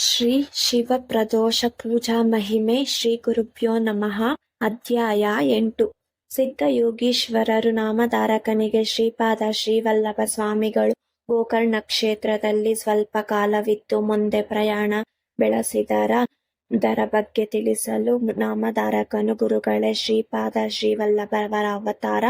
ಶ್ರೀ ಶಿವಪ್ರದೋಷ ಪೂಜಾ ಮಹಿಮೆ ಶ್ರೀ ಗುರುಭ್ಯೋ ನಮಃ. ಅಧ್ಯಾಯ ಎಂಟು. ಸಿದ್ಧಯೋಗೀಶ್ವರರು ನಾಮಧಾರಕನಿಗೆ ಶ್ರೀಪಾದ ಶ್ರೀವಲ್ಲಭ ಸ್ವಾಮಿಗಳು ಗೋಕರ್ಣ ಕ್ಷೇತ್ರದಲ್ಲಿ ಸ್ವಲ್ಪ ಕಾಲವಿತ್ತು ಮುಂದೆ ಪ್ರಯಾಣ ಬೆಳೆಸಿದರ ದರ ಬಗ್ಗೆ ತಿಳಿಸಲು ನಾಮಧಾರಕನು ಗುರುಗಳೇ ಶ್ರೀಪಾದ ಶ್ರೀವಲ್ಲಭರವರ ಅವತಾರ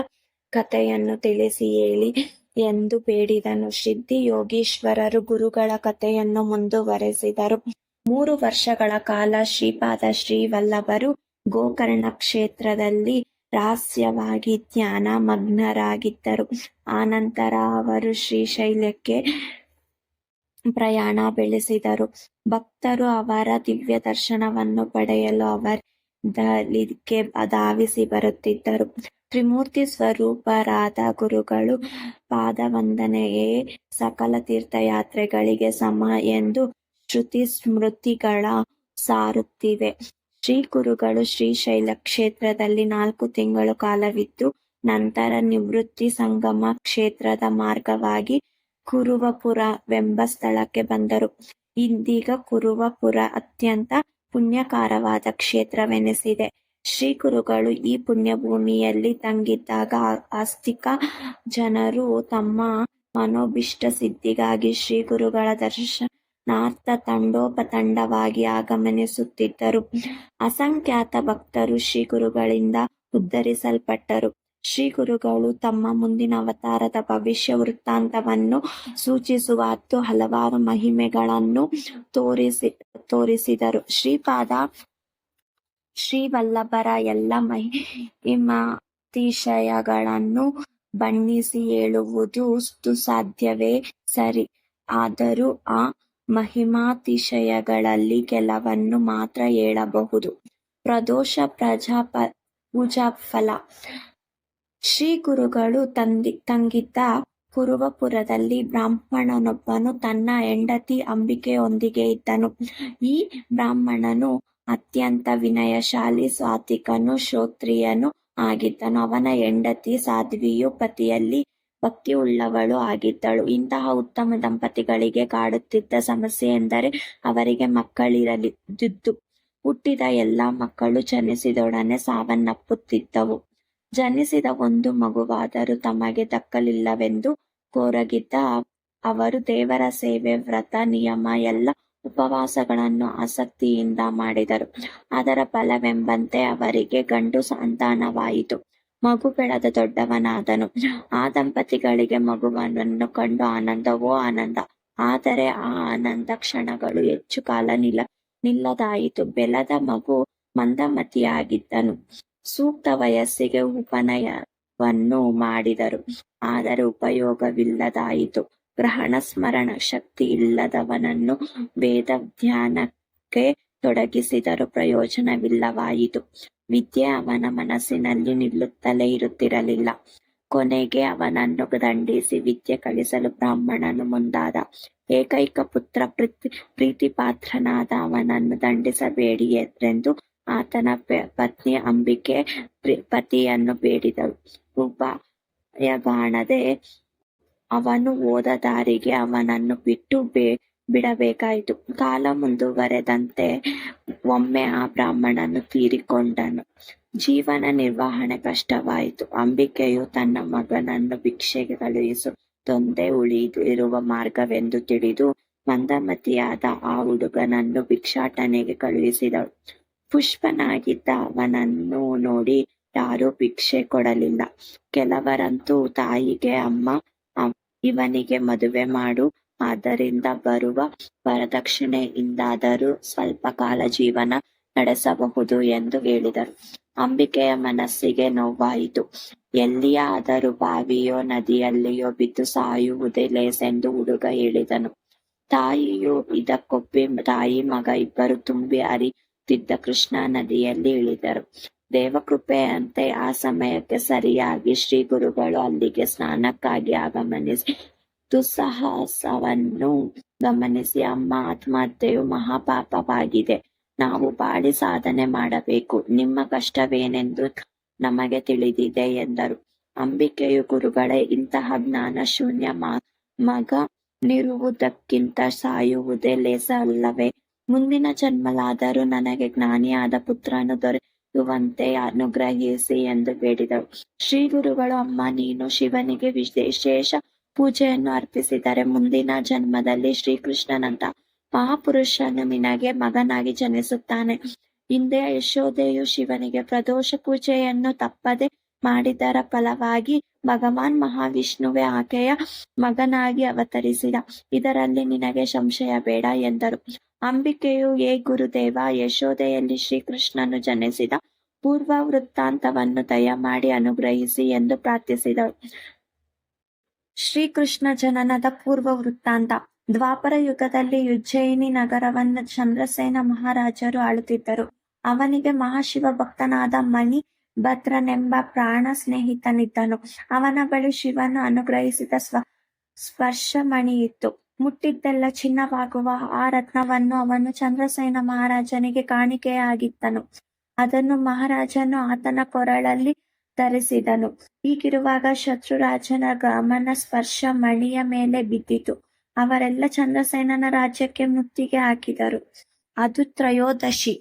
ಕಥೆಯನ್ನು ತಿಳಿಸಿ ಹೇಳಿ. ಎಂದು ಬೇಡಿದನು. ಸಿದ್ಧಿ ಯೋಗೀಶ್ವರರು ಗುರುಗಳ ಕಥೆಯನ್ನು ಮುಂದುವರೆಸಿದರು. ಮೂರು ವರ್ಷಗಳ ಕಾಲ ಶ್ರೀಪಾದ ಶ್ರೀವಲ್ಲಭರು ಗೋಕರ್ಣ ಕ್ಷೇತ್ರದಲ್ಲಿ ರಹಸ್ಯವಾಗಿ ಧ್ಯಾನ ಮಗ್ನರಾಗಿದ್ದರು. ಆನಂತರ ಅವರು ಶ್ರೀಶೈಲಕ್ಕೆ ಪ್ರಯಾಣ ಬೆಳೆಸಿದರು. ಭಕ್ತರು ಅವರ ದಿವ್ಯ ದರ್ಶನವನ್ನು ಪಡೆಯಲು ಅವರ ಧಾವಿಸಿ ಬರುತ್ತಿದ್ದರು. ತ್ರಿಮೂರ್ತಿ ಸ್ವರೂಪರಾದ ಗುರುಗಳು ಪಾದವಂದನೆಯೇ ಸಕಲ ತೀರ್ಥಯಾತ್ರೆಗಳಿಗೆ ಸಮ ಎಂದು ಶ್ರುತಿ ಸ್ಮೃತಿಗಳ ಸಾರುತ್ತಿವೆ. ಶ್ರೀ ಗುರುಗಳು ಶ್ರೀಶೈಲ ಕ್ಷೇತ್ರದಲ್ಲಿ ನಾಲ್ಕು ತಿಂಗಳು ಕಾಲವಿದ್ದು ನಂತರ ನಿವೃತ್ತಿ ಸಂಗಮ ಕ್ಷೇತ್ರದ ಮಾರ್ಗವಾಗಿ ಕುರುವಪುರವೆಂಬ ಸ್ಥಳಕ್ಕೆ ಬಂದರು. ಇಂದೀಗ ಕುರುವಪುರ ಅತ್ಯಂತ ಪುಣ್ಯಕಾರವಾದ ಕ್ಷೇತ್ರವೆನಿಸಿದೆ. ಶ್ರೀ ಗುರುಗಳು ಈ ಪುಣ್ಯಭೂಮಿಯಲ್ಲಿ ತಂಗಿದ್ದಾಗ ಆಸ್ತಿಕ ಜನರು ತಮ್ಮ ಮನೋಭಿಷ್ಟ ಸಿದ್ಧಿಗಾಗಿ ಶ್ರೀ ಗುರುಗಳ ದರ್ಶನಾರ್ಥ ತಂಡೋಪತಂಡವಾಗಿ ಆಗಮನಿಸುತ್ತಿದ್ದರು. ಅಸಂಖ್ಯಾತ ಭಕ್ತರು ಶ್ರೀ ಗುರುಗಳಿಂದ ಉದ್ಧರಿಸಲ್ಪಟ್ಟರು. ಶ್ರೀ ಗುರುಗಳು ತಮ್ಮ ಮುಂದಿನ ಅವತಾರದ ಭವಿಷ್ಯ ವೃತ್ತಾಂತವನ್ನು ಸೂಚಿಸುವ ಹತ್ತು ಹಲವಾರು ಮಹಿಮೆಗಳನ್ನು ತೋರಿಸಿ, ತೋರಿಸಿದರು. ಶ್ರೀಪಾದ ಶ್ರೀವಲ್ಲಭರ ಎಲ್ಲ ಮಹಿಮಾತಿಶಯಗಳನ್ನು ಬಣ್ಣಿಸಿ ಹೇಳುವುದು ಸಾಧ್ಯವೇ ಸರಿ. ಆದರೂ ಆ ಮಹಿಮಾತಿಶಯಗಳಲ್ಲಿ ಕೆಲವನ್ನು ಮಾತ್ರ ಹೇಳಬಹುದು. ಪ್ರದೋಷ ಪ್ರಜಾಪ ಪೂಜಾಫಲ. ಶ್ರೀ ಗುರುಗಳು ತಂದಿ ತಂಗಿದ್ದ ಕುರುವಪುರದಲ್ಲಿ ಬ್ರಾಹ್ಮಣನೊಬ್ಬನು ತನ್ನ ಹೆಂಡತಿ ಅಂಬಿಕೆಯೊಂದಿಗೆ ಇದ್ದನು. ಈ ಬ್ರಾಹ್ಮಣನು ಅತ್ಯಂತ ವಿನಯಶಾಲಿ ಸಾತ್ವಿಕನು ಶ್ರೋತ್ರಿಯನು ಆಗಿದ್ದನು. ಅವನ ಹೆಂಡತಿ ಸಾಧ್ವಿಯು ಪತಿಯಲ್ಲಿ ಭಕ್ತಿಯುಳ್ಳವಳು ಆಗಿದ್ದಳು. ಇಂತಹ ಉತ್ತಮ ದಂಪತಿಗಳಿಗೆ ಕಾಡುತ್ತಿದ್ದ ಸಮಸ್ಯೆ ಎಂದರೆ ಅವರಿಗೆ ಮಕ್ಕಳಿರಲಿದ್ದು. ಹುಟ್ಟಿದ ಎಲ್ಲ ಮಕ್ಕಳು ಜನಿಸಿದೊಡನೆ ಸಾವನ್ನಪ್ಪುತ್ತಿದ್ದವು. ಜನಿಸಿದ ಒಂದು ಮಗುವಾದರೂ ತಮಗೆ ದಕ್ಕಲಿಲ್ಲವೆಂದು ಕೋರಗಿದ್ದ ಅವರು ದೇವರ ಸೇವೆ, ವ್ರತ, ನಿಯಮ, ಎಲ್ಲ ಉಪವಾಸಗಳನ್ನು ಆಸಕ್ತಿಯಿಂದ ಮಾಡಿದರು. ಅದರ ಫಲವೆಂಬಂತೆ ಅವರಿಗೆ ಗಂಡು ಸಂತಾನವಾಯಿತು. ಮಗು ಬೆಳೆದ ದೊಡ್ಡವನಾದನು. ಆ ದಂಪತಿಗಳಿಗೆ ಮಗುವನ್ನು ಕಂಡು ಆನಂದವೋ ಆನಂದ. ಆದರೆ ಆ ಆನಂದ ಕ್ಷಣಗಳು ಹೆಚ್ಚು ಕಾಲ ನಿಲ್ಲ ನಿಲ್ಲದಾಯಿತು. ಬೆಳೆದ ಮಗು ಮಂದಮತಿಯಾಗಿದ್ದನು. ಸೂಕ್ತ ವಯಸ್ಸಿಗೆ ಉಪನಯವನ್ನು ಮಾಡಿದರು. ಆದರೆ ಉಪಯೋಗವಿಲ್ಲದಾಯಿತು. ಗ್ರಹಣ ಸ್ಮರಣ ಶಕ್ತಿ ಇಲ್ಲದವನನ್ನು ವೇದ ಧ್ಯಾನಕ್ಕೆ ತೊಡಗಿಸಿದರೂ ಪ್ರಯೋಜನವಿಲ್ಲವಾಯಿತು. ವಿದ್ಯೆ ಅವನ ಮನಸ್ಸಿನಲ್ಲಿ ನಿಲ್ಲುತ್ತಲೇ ಇರುತ್ತಿರಲಿಲ್ಲ. ಕೊನೆಗೆ ಅವನನ್ನು ದಂಡಿಸಿ ವಿದ್ಯೆ ಕಳಿಸಲು ಬ್ರಾಹ್ಮಣನು ಮುಂದಾದ. ಏಕೈಕ ಪುತ್ರ ಪ್ರೀತಿ, ಪ್ರೀತಿಪಾತ್ರನಾದ ಅವನನ್ನು ದಂಡಿಸಬೇಡಿ ಎಂದು ಆತನ ಪತ್ನಿ ಅಂಬಿಕೆ ಪತಿಯನ್ನು ಬೇಡಿದಳು. ಉಪಾಯಗಾಣದೆ ಅವನು ಹೋದ ದಾರಿಗೆ ಅವನನ್ನು ಬಿಟ್ಟು ಬೇ, ಬಿಡಬೇಕಾಯಿತು. ಕಾಲ ಮುಂದುವರೆದಂತೆ ಒಮ್ಮೆ ಆ ಬ್ರಾಹ್ಮಣನು ತೀರಿಕೊಂಡನು. ಜೀವನ ನಿರ್ವಹಣೆ ಕಷ್ಟವಾಯಿತು. ಅಂಬಿಕೆಯು ತನ್ನ ಮಗನನ್ನು ಭಿಕ್ಷೆಗೆ ಕಳುಹಿಸು, ತೊಂದೆ ಉಳಿದು ಇರುವ ಮಾರ್ಗವೆಂದು ತಿಳಿದು ಮಂದಮತಿಯಾದ ಆ ಹುಡುಗನನ್ನು ಭಿಕ್ಷಾಟನೆಗೆ ಕಳುಹಿಸಿದಳು. ಪುಷ್ಪನಾಗಿದ್ದ ಅವನನ್ನು ನೋಡಿ ಯಾರೂ ಭಿಕ್ಷೆ ಕೊಡಲಿಲ್ಲ. ಕೆಲವರಂತೂ ತಾಯಿಗೆ, ಅಮ್ಮ ಇವನಿಗೆ ಮದುವೆ ಮಾಡು. ಅದರಿಂದ ಬರುವ ವರದಕ್ಷಿಣೆಯಿಂದಾದರೂ ಸ್ವಲ್ಪ ಕಾಲ ಜೀವನ ನಡೆಸಬಹುದು ಎಂದು ಹೇಳಿದರು. ಅಂಬಿಕೆಯ ಮನಸ್ಸಿಗೆ ನೋವಾಯಿತು. ಎಲ್ಲಿಯಾದರೂ ಬಾವಿಯೋ ನದಿಯಲ್ಲಿಯೋ ಬಿದ್ದು ಸಾಯುವುದೇ ಲೇಸೆಂದು ಹುಡುಗ ಹೇಳಿದನು. ತಾಯಿಯು ಇದಕ್ಕೊಪ್ಪಿ ತಾಯಿ ಮಗ ಇಬ್ಬರು ತುಂಬಿ ಹರಿತಿದ್ದ ಕೃಷ್ಣಾ ನದಿಯಲ್ಲಿ ಇಳಿದರು. ದೇವಕೃಪೆಯಂತೆ ಆ ಸಮಯಕ್ಕೆ ಸರಿಯಾಗಿ ಶ್ರೀ ಗುರುಗಳು ಅಲ್ಲಿಗೆ ಸ್ನಾನಕ್ಕಾಗಿ ಆಗಮನಿಸಿ ದುಸ್ಸಾಹಸವನ್ನು ಗಮನಿಸಿ ಅಮ್ಮ ಆತ್ಮಹತ್ಯೆಯು ಮಹಾಪಾಪವಾಗಿದೆ. ನಾವು ಬಾಳಿ ಸಾಧನೆ ಮಾಡಬೇಕು. ನಿಮ್ಮ ಕಷ್ಟವೇನೆಂದು ನಮಗೆ ತಿಳಿದಿದೆ ಎಂದರು. ಅಂಬಿಕೆಯು ಗುರುಗಳೇ, ಇಂತಹ ಜ್ಞಾನ ಶೂನ್ಯ ಮಗ ನಿರುವುದಕ್ಕಿಂತ ಸಾಯುವುದೇ ಲೇಸ ಅಲ್ಲವೇ ಮುಂದಿನ ಜನ್ಮಲಾದರೂ ನನಗೆ ಜ್ಞಾನಿಯಾದ ಪುತ್ರನು ದೊರೆಯುವಂತೆ ಅನುಗ್ರಹಿಸಿ ಎಂದು ಬೇಡಿದಳು ಶ್ರೀ ಗುರುಗಳು, ಅಮ್ಮ, ನೀನು ಶಿವನಿಗೆ ವಿಶೇಷ ಪೂಜೆಯನ್ನು ಅರ್ಪಿಸಿದರೆ ಮುಂದಿನ ಜನ್ಮದಲ್ಲಿ ಶ್ರೀಕೃಷ್ಣನಂತ ಮಹಾಪುರುಷನು ನಿನಗೆ ಮಗನಾಗಿ ಜನಿಸುತ್ತಾನೆ. ಹಿಂದೆ ಯಶೋಧೆಯು ಶಿವನಿಗೆ ಪ್ರದೋಷ ಪೂಜೆಯನ್ನು ತಪ್ಪದೆ ಮಾಡಿದರ ಫಲವಾಗಿ ಭಗವಾನ್ ಮಹಾವಿಷ್ಣುವೆ ಆಕೆಯ ಮಗನಾಗಿ ಅವತರಿಸಿದ. ಇದರಲ್ಲಿ ನಿನಗೆ ಸಂಶಯ ಬೇಡ ಎಂದರು. ಅಂಬಿಕೆಯು ಏ ಗುರುದೇವ ಯಶೋದೆಯಲ್ಲಿ ಶ್ರೀಕೃಷ್ಣನು ಜನಿಸಿದ ಪೂರ್ವ ವೃತ್ತಾಂತವನ್ನು ದಯಮಾಡಿ ಅನುಗ್ರಹಿಸಿ ಎಂದು ಪ್ರಾರ್ಥಿಸಿದಳು. ಶ್ರೀಕೃಷ್ಣ ಜನನದ ಪೂರ್ವ ವೃತ್ತಾಂತ ದ್ವಾಪರ ಯುಗದಲ್ಲಿ ಉಜ್ಜಯಿನಿ ನಗರವನ್ನು ಚಂದ್ರಸೇನ ಮಹಾರಾಜರು ಆಳುತ್ತಿದ್ದರು. ಅವನಿಗೆ ಮಹಾಶಿವ ಭಕ್ತನಾದ ಮಣಿ ಭದ್ರನೆಂಬ ಪ್ರಾಣ ಸ್ನೇಹಿತನಿದ್ದನು. ಅವನ ಬಳಿ ಶಿವನು ಅನುಗ್ರಹಿಸಿದ ಸ್ವ ಸ್ಪರ್ಶ ಮಣಿಯಿತ್ತು ಮುಟ್ಟಿದ್ದೆಲ್ಲ ಚಿನ್ನವಾಗುವ ಆ ರತ್ನವನ್ನು ಅವನು ಚಂದ್ರಸೇನ ಮಹಾರಾಜನಿಗೆ ಕಾಣಿಕೆಯಾಗಿತ್ತನು ಅದನ್ನು ಮಹಾರಾಜನು ಆತನ ಕೊರಳಲ್ಲಿ ಧರಿಸಿದನು. ಹೀಗಿರುವಾಗ ಶತ್ರುರಾಜನ ಗಮನ ಸ್ಪರ್ಶ ಮಣಿಯ ಮೇಲೆ ಬಿದ್ದಿತು. ಅವರೆಲ್ಲ ಚಂದ್ರಸೇನನ ರಾಜ್ಯಕ್ಕೆ ಮುತ್ತಿಗೆ ಹಾಕಿದರು. ಅದು ತ್ರಯೋದಶಿ.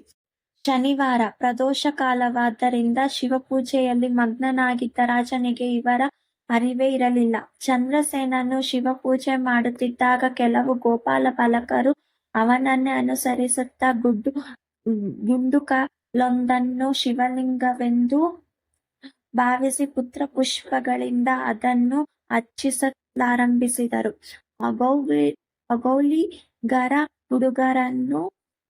ಶನಿವಾರ ಪ್ರದೋಷ ಕಾಲವಾದ್ದರಿಂದ ಶಿವಪೂಜೆಯಲ್ಲಿ ಮಗ್ನನಾಗಿದ್ದ ರಾಜನಿಗೆ ಇವರ ಅರಿವೇ ಇರಲಿಲ್ಲ. ಚಂದ್ರಸೇನನು ಶಿವಪೂಜೆ ಮಾಡುತ್ತಿದ್ದಾಗ ಕೆಲವು ಗೋಪಾಲ ಪಾಲಕರು ಅವನನ್ನೇ ಅನುಸರಿಸುತ್ತಾ ಗುಡ್ಡು ಗುಂಡುಕಲೊಂದನ್ನು ಶಿವಲಿಂಗವೆಂದು ಭಾವಿಸಿ ಪುತ್ರ ಪುಷ್ಪಗಳಿಂದ ಅದನ್ನು ಹಚ್ಚಿಸಲಾರಂಭಿಸಿದರು ಅಗೌಲಿ ಅಗೌಲಿಗರ ಹುಡುಗರನ್ನು,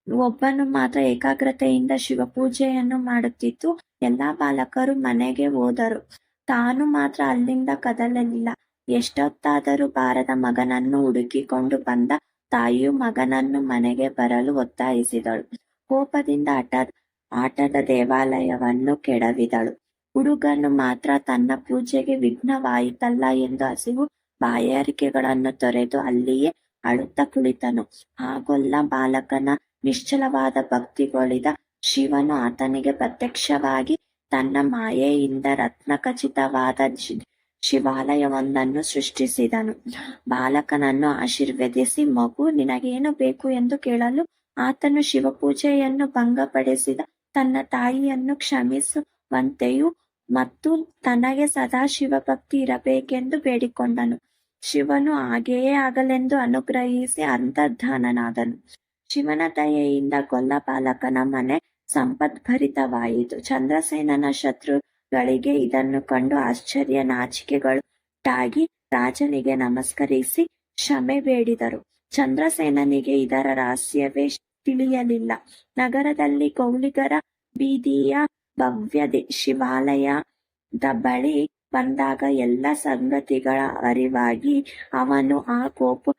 ಒಬ್ಬನು ಮಾತ್ರ ಏಕಾಗ್ರತೆಯಿಂದ ಶಿವಪೂಜೆಯನ್ನು ಮಾಡುತ್ತಿದ್ದು, ಎಲ್ಲಾ ಬಾಲಕರು ಮನೆಗೆ ಹೋದರು. ತಾನು ಮಾತ್ರ ಅಲ್ಲಿಂದ ಕದಲಲಿಲ್ಲ. ಎಷ್ಟೊತ್ತಾದರೂ ಬಾರದ ಮಗನನ್ನು ಹುಡುಕಿಕೊಂಡು ಬಂದ ತಾಯಿಯು ಮಗನನ್ನು ಮನೆಗೆ ಬರಲು ಒತ್ತಾಯಿಸಿದಳು. ಕೋಪದಿಂದ ಆಟ ಆಟದ ದೇವಾಲಯವನ್ನು ಕೆಡವಿದಳು. ಹುಡುಗನು ಮಾತ್ರ ತನ್ನ ಪೂಜೆಗೆ ವಿಘ್ನವಾಯಿತಲ್ಲ ಎಂದು ಹಸಿವು ಬಾಯಾರಿಕೆಗಳನ್ನು ತೊರೆದು ಅಲ್ಲಿಯೇ ಅಳುತ್ತಾ ಕುಳಿತನು. ಹಾಗೊಲ್ಲ ಬಾಲಕನ ನಿಶ್ಚಲವಾದ ಭಕ್ತಿಗೊಳಿದ ಶಿವನು ಆತನಿಗೆ ಪ್ರತ್ಯಕ್ಷವಾಗಿ ತನ್ನ ಮಾಯೆಯಿಂದ ರತ್ನಖಚಿತವಾದ ಶಿವಾಲಯವೊಂದನ್ನು ಸೃಷ್ಟಿಸಿದನು. ಬಾಲಕನನ್ನು ಆಶೀರ್ವದಿಸಿ, ಮಗು, ನಿನಗೇನು ಬೇಕು ಎಂದು ಕೇಳಲು ಆತನು ಶಿವಪೂಜೆಯನ್ನು ಭಂಗಪಡಿಸಿದ ತನ್ನ ತಾಯಿಯನ್ನು ಕ್ಷಮಿಸುವಂತೆಯೂ ಮತ್ತು ತನಗೆ ಸದಾ ಶಿವಭಕ್ತಿ ಇರಬೇಕೆಂದು ಬೇಡಿಕೊಂಡನು. ಶಿವನು ಹಾಗೆಯೇ ಆಗಲೆಂದು ಅನುಗ್ರಹಿಸಿ ಅಂತರ್ಧಾನನಾದನು. ಶಿವನ ದಯೆಯಿಂದ ಗೊಲ್ಲಬಾಲಕನ ಮನೆ ಸಂಪದ್ಭರಿತವಾಯಿತು. ಚಂದ್ರಸೇನನ ಶತ್ರುಗಳಿಗೆ ಇದನ್ನು ಕಂಡು ಆಶ್ಚರ್ಯ ನಾಚಿಕೆಗೊಳಗಾಗಿ ರಾಜನಿಗೆ ನಮಸ್ಕರಿಸಿ ಕ್ಷಮೆ ಬೇಡಿದರು. ಚಂದ್ರಸೇನನಿಗೆ ಇದರ ರಹಸ್ಯವೇ ತಿಳಿಯಲಿಲ್ಲ. ನಗರದಲ್ಲಿ ಗೌಳಿಗರ ಬೀದಿಯ ಭವ್ಯ ಶಿವಾಲಯದ ಬಳಿ ಬಂದಾಗ ಎಲ್ಲ ಸಂಗತಿಗಳ ಅರಿವಾಗಿ ಅವನು ಆ ಕೋಪ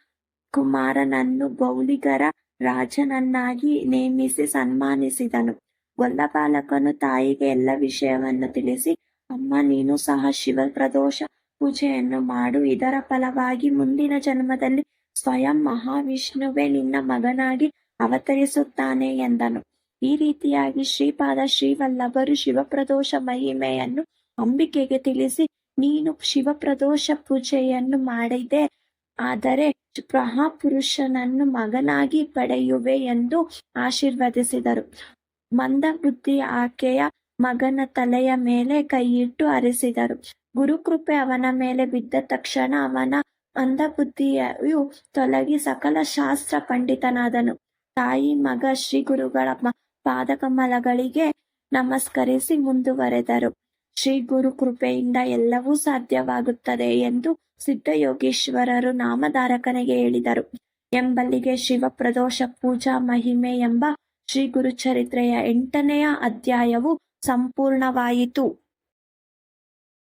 ಕುಮಾರನನ್ನು ಗೌಳಿಗರ ರಾಜನನ್ನಾಗಿ ನೇಮಿಸಿ ಸನ್ಮಾನಿಸಿದನು. ಗೊಲ್ಲಬಾಲಕನು ತಾಯಿಗೆ ಎಲ್ಲ ವಿಷಯವನ್ನು ತಿಳಿಸಿ, ಅಮ್ಮ, ನೀನು ಸಹ ಶಿವ ಪ್ರದೋಷ ಪೂಜೆಯನ್ನು ಮಾಡು. ಇದರ ಫಲವಾಗಿ ಮುಂದಿನ ಜನ್ಮದಲ್ಲಿ ಸ್ವಯಂ ಮಹಾವಿಷ್ಣುವೆ ನಿನ್ನ ಮಗನಾಗಿ ಅವತರಿಸುತ್ತಾನೆ ಎಂದನು. ಈ ರೀತಿಯಾಗಿ ಶ್ರೀಪಾದ ಶ್ರೀವಲ್ಲಭರು ಶಿವಪ್ರದೋಷ ಮಹಿಮೆಯನ್ನು ಅಂಬಿಕೆಗೆ ತಿಳಿಸಿ, ನೀನು ಶಿವಪ್ರದೋಷ ಪೂಜೆಯನ್ನು ಮಾಡಿದೆ ಆದರೆ ಮಹಾಪುರುಷನನ್ನು ಮಗನಾಗಿ ಪಡೆಯುವೆ ಎಂದು ಆಶೀರ್ವದಿಸಿದರು. ಮಂದ ಬುದ್ಧಿ ಆಕೆಯ ಮಗನ ತಲೆಯ ಮೇಲೆ ಕೈಯಿಟ್ಟು ಅರಿಸಿದರು. ಗುರುಕೃಪೆ ಅವನ ಮೇಲೆ ಬಿದ್ದ ತಕ್ಷಣ ಅವನ ಮಂದಬುದ್ಧಿಯು ತೊಲಗಿ ಸಕಲ ಶಾಸ್ತ್ರ ಪಂಡಿತನಾದನು. ತಾಯಿ, ಮಗ, ಶ್ರೀ ಗುರುಗಳ ಪಾದಕಮಲಗಳಿಗೆ ನಮಸ್ಕರಿಸಿ ಮುಂದುವರೆದರು. ಶ್ರೀ ಗುರು ಕೃಪೆಯಿಂದ ಎಲ್ಲವೂ ಸಾಧ್ಯವಾಗುತ್ತದೆ ಎಂದು ಸಿದ್ಧಯೋಗೀಶ್ವರರು ನಾಮಧಾರಕನಿಗೆ ಹೇಳಿದರು. ಎಂಬಲ್ಲಿಗೆ ಶಿವಪ್ರದೋಷ ಪೂಜಾ ಮಹಿಮೆ ಎಂಬ ಶ್ರೀ ಗುರುಚರಿತ್ರೆಯ ಎಂಟನೆಯ ಅಧ್ಯಾಯವು ಸಂಪೂರ್ಣವಾಯಿತು.